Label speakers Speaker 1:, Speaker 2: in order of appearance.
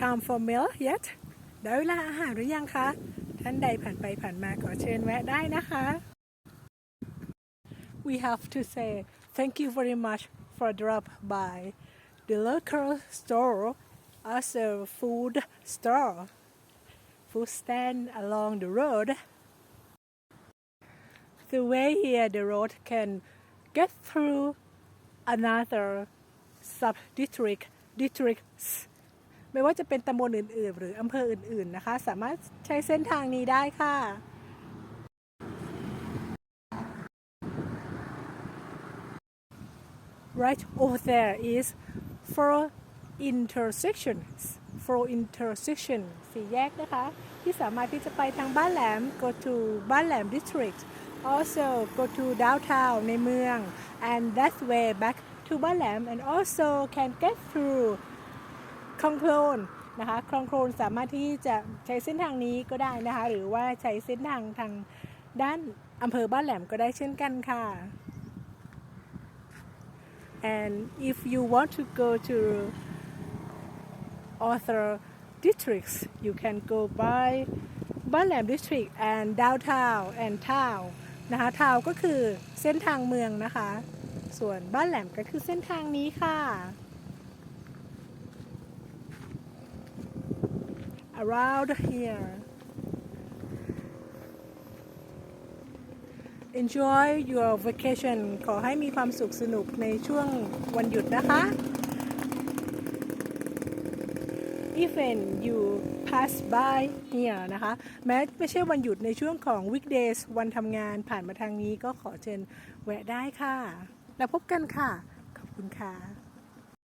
Speaker 1: time for meal yet ได้เวลาอาหารหรือยังคะ ท่านใดผ่านไปผ่านมาขอเชิญแวะได้นะคะ We have to say thank you very much for drop by the local store as a food store food stand along the road the way here the road can get through another sub district districts ไม่ว่าจะเป็นตำบลอื่น ๆ หรืออำเภออื่น ๆ นะคะ สามารถใช้เส้นทางนี้ได้ค่ะ right over there is four intersections four intersection สี่แยกนะคะ ที่สามารถที่จะไปทางบ้านแหลม go to บ้านแหลม district also go to downtown ในเมือง and that way back to บ้านแหลม and also can get through คลองโคลนนะคะคลองโคลนสามารถที่จะใช้เส้นทางนี้ก็ได้นะคะ หรือว่าใช้เส้นทางทางด้านอำเภอบ้านแหลมก็ได้เช่นกันค่ะ and if you want to go to other districts you can go by บ้านแหลม district and downtown and town นะคะ town ก็คือเส้นทางเมืองนะคะ ส่วนบ้านแหลมก็คือเส้นทางนี้ค่ะ around here. Enjoy your vacation ขอให้มีความสุขสนุกในช่วงวันหยุดนะคะ Even you pass by here นะคะ แม้ไม่ใช่วันหยุดในช่วงของ weekdays วันทำงานผ่านมาทางนี้ก็ขอเชิญแวะได้ค่ะ แล้วพบกันค่ะ ขอบคุณค่ะ